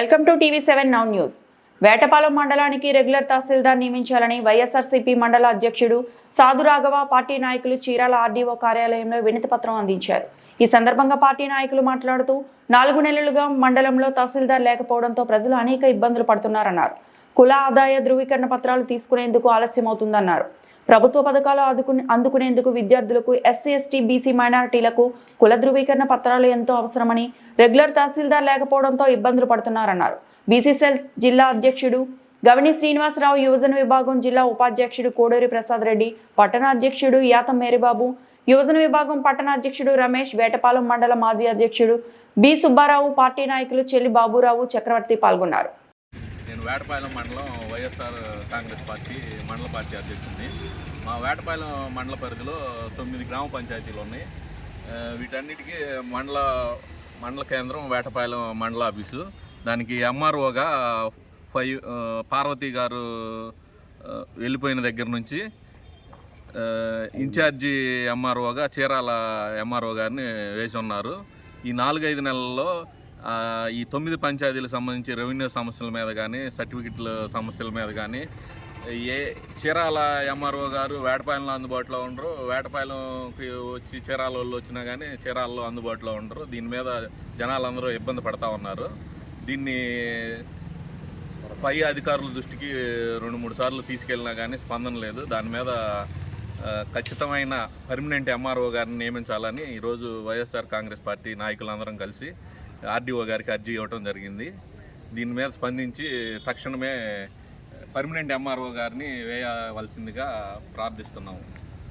Welcome to TV seven now news. Vetapalem మండలానికి regular తహసీల్దార్ నియమించాలని వైఎస్ఆర్సీపీ మండల అధ్యక్షుడు సాధు రాఘవ పార్టీ నాయకులు చీరాల ఆర్డీఓ కార్యాలయంలో వినతి పత్రం అందించారు. ఈ సందర్భంగా పార్టీ నాయకులు మాట్లాడుతూ నాలుగు నెలలుగా మండలంలో తహసీల్దార్ లేకపోవడంతో ప్రజలు అనేక ఇబ్బందులు పడుతున్నారన్నారు. కుల ఆదాయ ధృవీకరణ పత్రాలు తీసుకునేందుకు ఆలస్యమవుతుందన్నారు. ప్రభుత్వ పథకాలు ఆదుకుని అందుకునేందుకు విద్యార్థులకు ఎస్సీ ఎస్టీ బీసీ మైనారిటీలకు కుల ధృవీకరణ పత్రాలు ఎంతో అవసరమని రెగ్యులర్ తహసీల్దార్ లేకపోవడంతో ఇబ్బందులు పడుతున్నారన్నారు. బీసీసీఎల్ జిల్లా అధ్యక్షుడు గవని శ్రీనివాసరావు యువజన విభాగం జిల్లా ఉపాధ్యక్షుడు కోడూరి ప్రసాద్ రెడ్డి పట్టణ అధ్యక్షుడు యాతం మేరీబాబు యువజన విభాగం పట్టణ అధ్యక్షుడు రమేష్ వేటపాలెం మండల మాజీ అధ్యక్షుడు బి సుబ్బారావు పార్టీ నాయకులు చెల్లి బాబురావు చక్రవర్తి పాల్గొన్నారు. నేను వేటపాలెం మండలం వైఎస్ఆర్ కాంగ్రెస్ పార్టీ మండల పార్టీ అధ్యక్షుడిని. మా వేటపాలెం మండల పరిధిలో తొమ్మిది గ్రామ పంచాయతీలు ఉన్నాయి. వీటన్నిటికీ మండల మండల కేంద్రం వేటపాలెం మండల ఆఫీసు. దానికి ఎంఆర్ఓగా ఫైవ్ పార్వతి గారు వెళ్ళిపోయిన దగ్గర నుంచి ఇన్ఛార్జి ఎంఆర్ఓగా చీరాల ఎంఆర్ఓ గారిని వేసి ఉన్నారు. ఈ నాలుగైదు నెలల్లో ఈ తొమ్మిది పంచాయతీలకు సంబంధించి రెవెన్యూ సమస్యల మీద కానీ సర్టిఫికెట్ల సమస్యల మీద కానీ ఏ చీరాల ఎంఆర్ఓ గారు వేటపాలెంలో అందుబాటులో ఉండరు. వేటపాలెంకి వచ్చి చీరాల వాళ్ళు వచ్చినా కానీ చీరాలలో అందుబాటులో ఉండరు. దీని మీద జనాలందరూ ఇబ్బంది పడతా ఉన్నారు. దీన్ని పై అధికారుల దృష్టికి రెండు మూడు సార్లు తీసుకెళ్ళినా కానీ స్పందన లేదు. దాని మీద ఖచ్చితమైన పర్మనెంట్ ఎంఆర్ఓ గారిని నియమించాలని ఈరోజు వైఎస్ఆర్ కాంగ్రెస్ పార్టీ నాయకులందరం కలిసి ఆర్డీఓ గారికి అర్జీ ఇవ్వటం జరిగింది. దీని మీద స్పందించి తక్షణమే పర్మనెంట్ ఎంఆర్ఓ గారిని వేయవలసిందిగా ప్రార్థిస్తున్నాము.